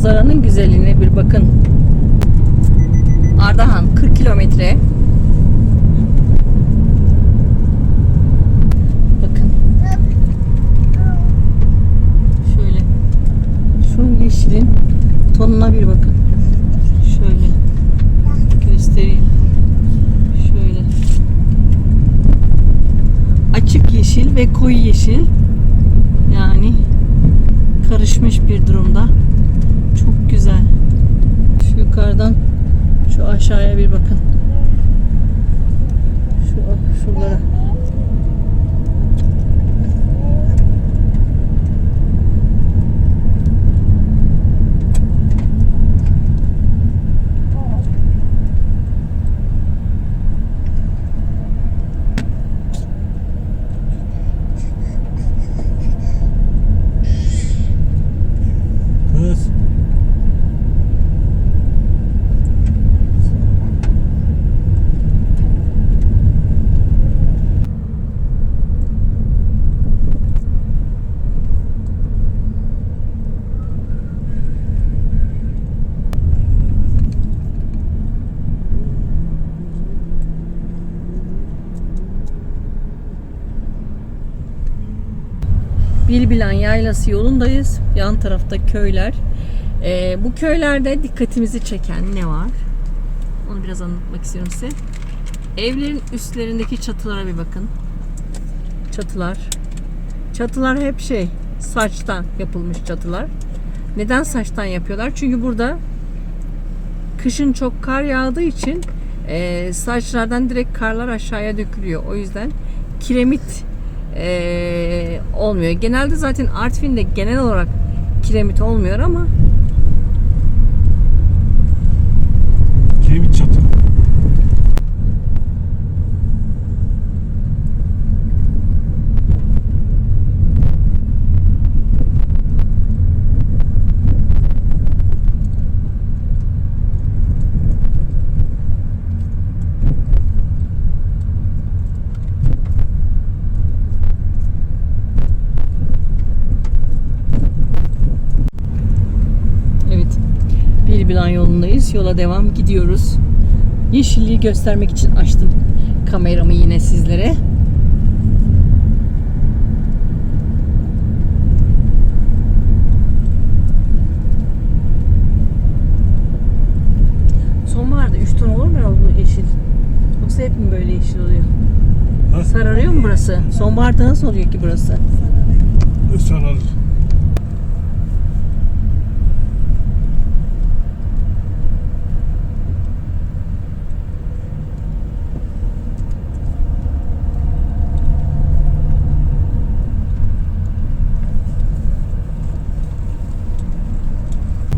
manzaranın güzelliğine bir bakın. Ardahan 40 kilometre. Bakın. Şöyle. Şu yeşilin tonuna bir bakın. Şöyle. Göstereyim. Şöyle. Açık yeşil ve koyu yeşil. Yani karışmış bir durumda. Güzel. Şu yukarıdan şu aşağıya bir bakın. Şu şuralara. Bilbilen Yaylası yolundayız. Yan tarafta köyler. Ee, bu köylerde dikkatimizi çeken ne var? Onu biraz anlatmak istiyorum size. Evlerin üstlerindeki çatılara bir bakın. Çatılar. Çatılar hep şey saçtan yapılmış çatılar. Neden saçtan yapıyorlar? Çünkü burada kışın çok kar yağdığı için e, saçlardan direkt karlar aşağıya dökülüyor. O yüzden kiremit e, olmuyor. Genelde zaten Artvin'de genel olarak kiremit olmuyor ama Kiremit çatı. evet Bilbilan yolundayız. Yola devam gidiyoruz. Yeşilliği göstermek için açtım kameramı yine sizlere. Sonbaharda 3 ton olur mu bu yeşil? Yoksa hep mi böyle yeşil oluyor? Ha? Sararıyor mu burası? Sonbaharda nasıl oluyor ki burası? Sararır.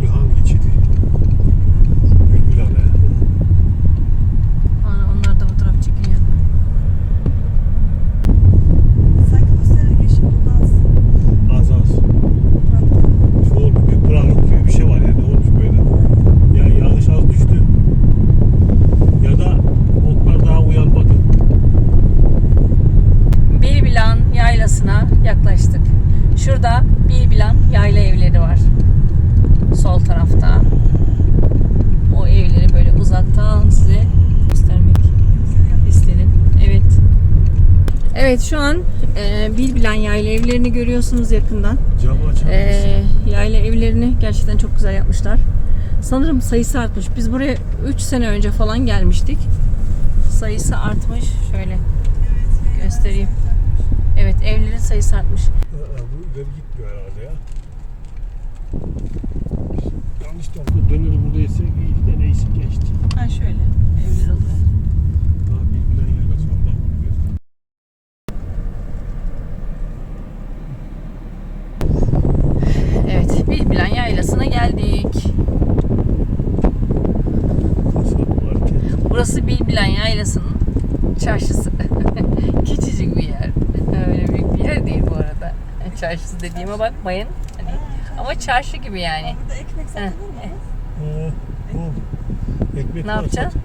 Gülhan geçidi. Gülbülhane. Aa, onlar da fotoğraf çekiliyor. Sanki bu sene yeşil olmaz. Az az. Şu olmuş bir kuraklık gibi bir şey var ya ne olmuş böyle. Ya yağış az düştü. Ya da otlar daha uyanmadı. Bilbilan yaylasına yaklaştık. Şurada Bilbilan yayla evleri var. Sol tarafta. O evleri böyle uzaktan size göstermek istedim. Evet. Evet şu an e, Bilbilan yayla evlerini görüyorsunuz yakından. Camı açar Ee, yayla evlerini gerçekten çok güzel yapmışlar. Sanırım sayısı artmış. Biz buraya 3 sene önce falan gelmiştik. Sayısı artmış. Şöyle göstereyim. Evet evlerin sayısı artmış. Aa, Bu ileri gitmiyor herhalde ya. Yanlış tarafta döneri burada yesek iyi de neyse geçti. Ha şöyle evler oluyor. Daha bir Yaylasına geldik. Burası Bilbilen Yaylası'nın çarşısı. Küçücük bir yer. Öyle büyük bir yer değil bu arada. Çarşısı dediğime bakmayın. Hani, ama çarşı gibi yani. Burada ekmek satılır mı? Ee, o. Ekmek Ne yapacaksın?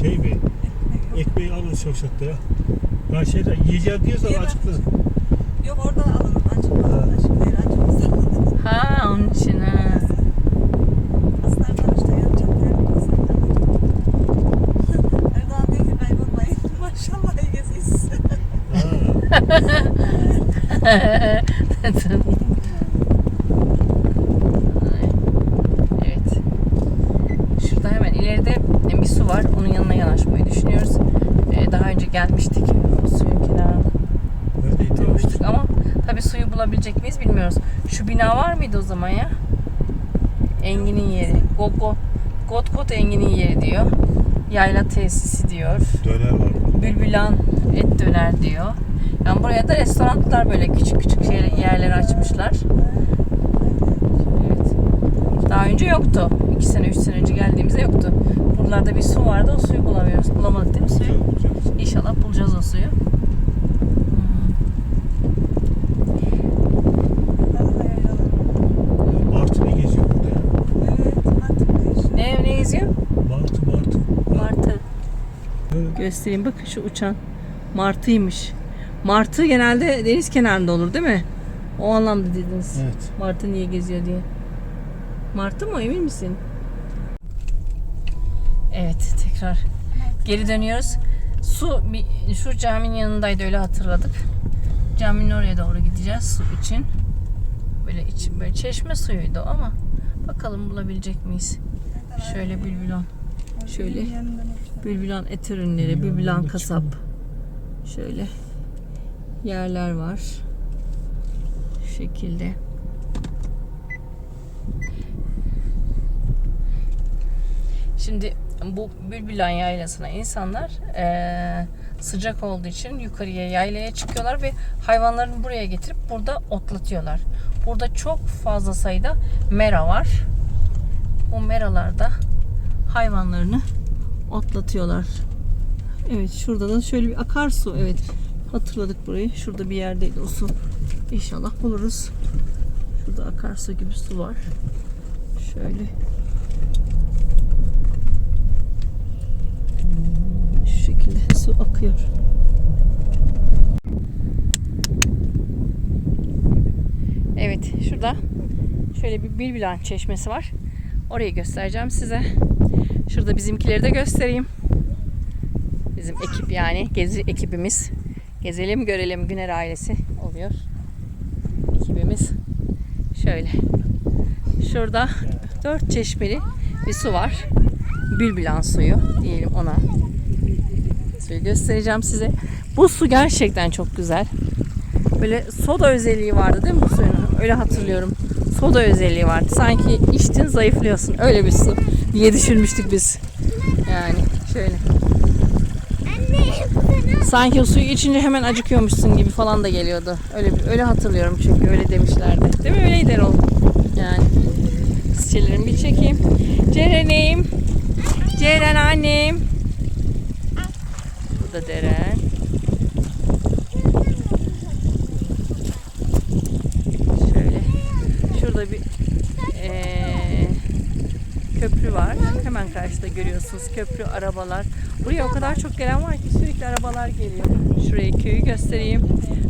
Şey mi? Ekmeği alın şavşatta ya. Ya şeyde yiyeceğim diyorsan açıklasın. Yok oradan alırım. Acıkmadan açık değil. Acıkmadan. Ha onun için ha. Evet. Şurada hemen ileride bir su var. Onun yanına yanaşmayı düşünüyoruz. Ee, daha önce gelmiştik. O suyun kenarına Neredeydi? durmuştuk ama tabii suyu bulabilecek miyiz bilmiyoruz. Şu bina var mıydı o zaman ya? Engin'in yeri. Gogo. Got Got Engin'in yeri diyor. Yayla tesisi diyor. Döner var. Bülbülan et döner diyor. Yani buraya da restoranlar böyle küçük küçük şey, yerler açmışlar. Evet. Daha önce yoktu. 2 sene 3 sene önce geldiğimizde yoktu. Buralarda bir su vardı. O suyu bulamıyoruz. Bulamadık değil mi suyu? İnşallah bulacağız o suyu. Hmm. Vallahi yaylalarım. Martı ne geziyor burada ya? Evet. Mantık değişiyor. Ne, ne geziyor? Martı martı. Martı. Evet. Göstereyim bakın şu uçan. Martıymış. Martı genelde deniz kenarında olur değil mi? O anlamda dediniz. Evet. Martı niye geziyor diye. Martı mı emin misin? Evet tekrar geri dönüyoruz. Su şu caminin yanındaydı öyle hatırladık. Caminin oraya doğru gideceğiz su için. Böyle için böyle çeşme suyuydu ama bakalım bulabilecek miyiz? Şöyle bülbülon. Şöyle. Bülbülan et ürünleri, Bülbülan kasap. Şöyle yerler var. Şu şekilde. Şimdi bu Bülbülan yaylasına insanlar eee, sıcak olduğu için yukarıya yaylaya çıkıyorlar ve hayvanlarını buraya getirip burada otlatıyorlar. Burada çok fazla sayıda mera var. Bu meralarda hayvanlarını otlatıyorlar. Evet şurada da şöyle bir akarsu. Evet hatırladık burayı. Şurada bir yerdeydi o su. İnşallah buluruz. Şurada akarsu gibi su var. Şöyle. Şu şekilde su akıyor. Evet şurada şöyle bir Bilbilan çeşmesi var. Orayı göstereceğim size. Şurada bizimkileri de göstereyim. Bizim ekip yani gezi ekibimiz. Gezelim görelim Güner ailesi oluyor. Ekibimiz şöyle. Şurada dört çeşmeli bir su var. Bülbülan suyu diyelim ona. Suyu göstereceğim size. Bu su gerçekten çok güzel. Böyle soda özelliği vardı değil mi bu suyun? Öyle hatırlıyorum. Soda özelliği vardı. Sanki içtin zayıflıyorsun. Öyle bir su diye düşünmüştük biz. Yani şöyle. Sanki o suyu içince hemen acıkıyormuşsun gibi falan da geliyordu. Öyle öyle hatırlıyorum çünkü öyle demişlerdi. Değil mi? Öyleydi Erol. Yani. Çiçelerimi bir çekeyim. Ceren'im. Ceren annem. Bu da Deren. Şöyle. Şurada bir eee, köprü var. Hemen karşıda görüyorsunuz köprü, arabalar. Buraya o kadar çok gelen var ki sürekli arabalar geliyor. Şurayı köyü göstereyim.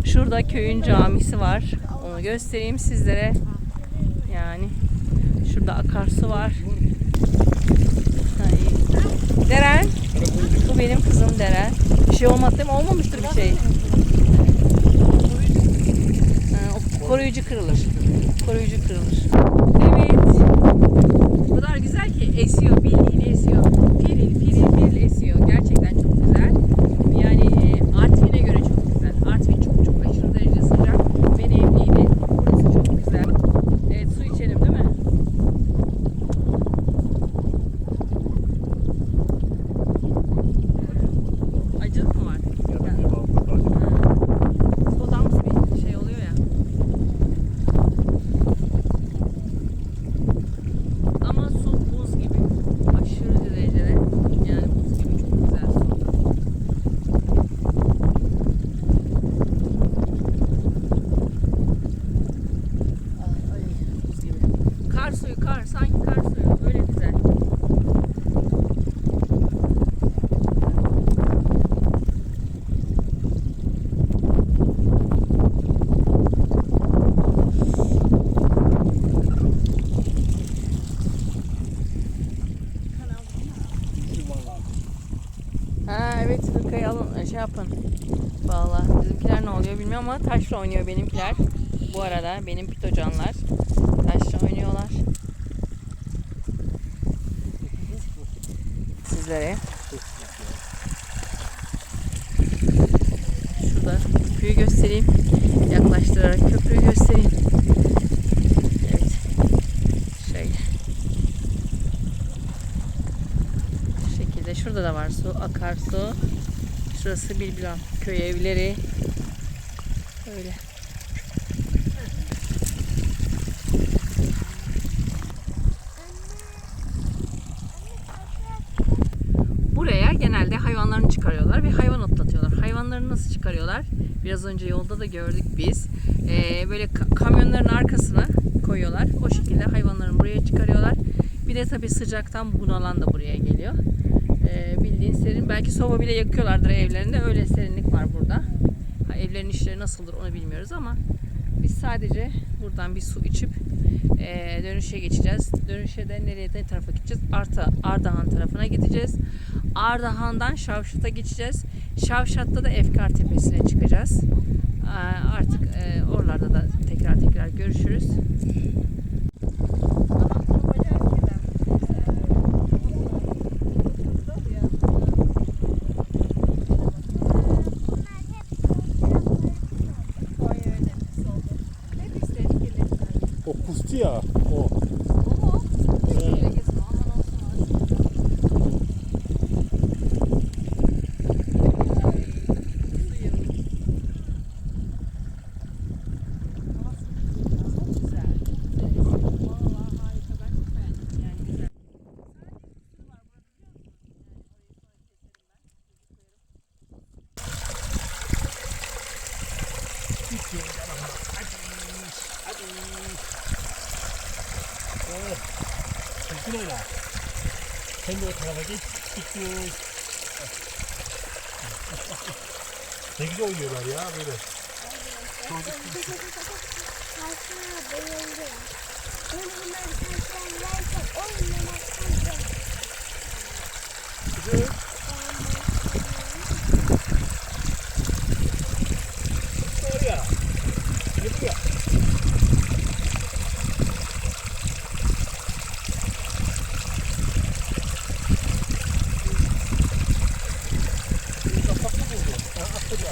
Şurada köyün camisi var. Onu göstereyim sizlere. Yani şurada akarsu var. Deren. Bu benim kızım Deren. Bir şey olmadı değil mi? Olmamıştır bir şey. Koruyucu kırılır. Koruyucu kırılır. Evet. O kadar güzel ki esiyor. Bildiğin esiyor. Piril piril piril esiyor. Gerçekten çok güzel. Yani e, Artvin'e göre çok güzel. Artvin çok çok aşırı derece sıcak. Ben evliydi. Burası çok güzel. Evet su içelim değil mi? Acılık mı var? Ya da bir balkon daha çok. Sodamsı bir şey oluyor ya. Kar sanki kar suyu. Öyle güzel. Ha evet hırkayı yapın. Vallahi bizimkiler ne oluyor bilmiyorum ama taşla oynuyor benimkiler. Bu arada benim pitocanlar taşla oynuyorlar. Sizlere. Şurada köprüyü göstereyim. Yaklaştırarak köprüyü göstereyim. Evet. Şöyle. Şu şekilde. Şurada da var su. Akarsu. Şurası Bilbilan. Köy evleri. Öyle. Buraya genelde hayvanlarını çıkarıyorlar ve hayvan otlatıyorlar. Hayvanlarını nasıl çıkarıyorlar? Biraz önce yolda da gördük biz. Ee, böyle ka- kamyonların arkasına koyuyorlar. O şekilde hayvanlarını buraya çıkarıyorlar. Bir de tabii sıcaktan bunalan da buraya geliyor. Ee, bildiğin serin. Belki soba bile yakıyorlardır evlerinde. Öyle serinlik var burada. Ha, evlerin işleri nasıldır onu bilmiyoruz ama biz sadece buradan bir su içip eee, dönüşe geçeceğiz. Dönüşe de nereye ne tarafa gideceğiz? Arta, Ardahan tarafına gideceğiz. Ardahan'dan Şavşat'a geçeceğiz. Şavşat'ta da Efkar Tepesi'ne çıkacağız. Aa, Artık eee, oralarda da tekrar tekrar görüşürüz. O O. Çekil öyle. Sen de o tarafa geç. Gidiyoruz. Ne güzel oynuyorlar ya böyle. Ben bunları kalsana yerken oynamaktan Güzel. Oraya. Ne bu ya? Kapaklı buldu. Ha, atladı.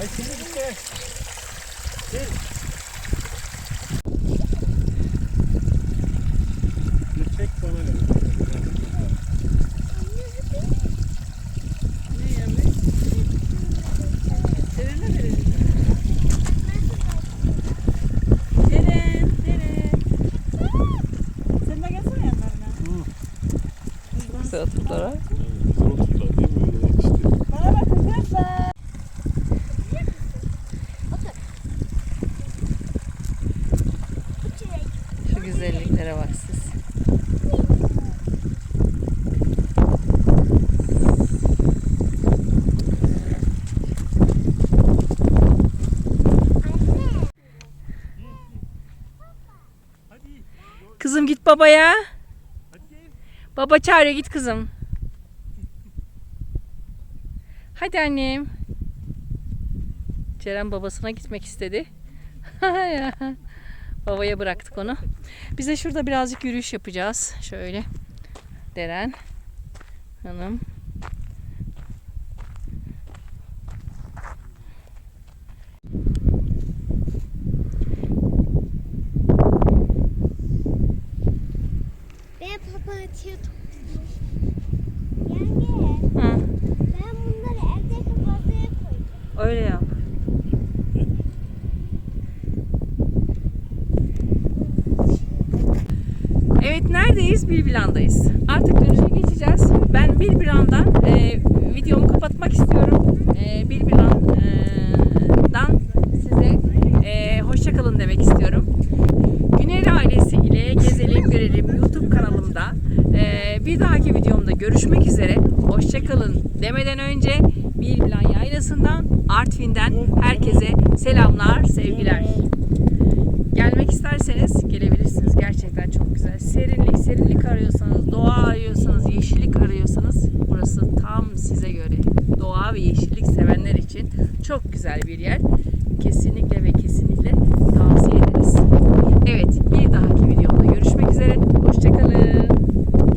Ay şimdi gitme. Gel. Bir Çek bana ver. Deren, deren. Sen de gelsene yanlarına. Güzel kızım. Şu güzelliklere bak siz. Kızım git babaya. Baba çağırıyor git kızım. Hadi annem. Ceren babasına gitmek istedi. Ya. Babaya bıraktık onu. Biz de şurada birazcık yürüyüş yapacağız. Şöyle. Deren. Hanım. Tutmuş. Yenge, ben bunları evdeki masaya koydum. öyle yap. Evet neredeyiz? Bilbilan'dayız. Artık dönüşe geçeceğiz. Ben Bilbilan'dan e, Bir dahaki videomda görüşmek üzere. Hoşçakalın demeden önce bir plan yaylasından Artvin'den herkese selamlar, sevgiler. Gelmek isterseniz gelebilirsiniz. Gerçekten çok güzel. Serinlik, serinlik arıyorsanız, doğa arıyorsanız, yeşillik arıyorsanız burası tam size göre. Doğa ve yeşillik sevenler için çok güzel bir yer.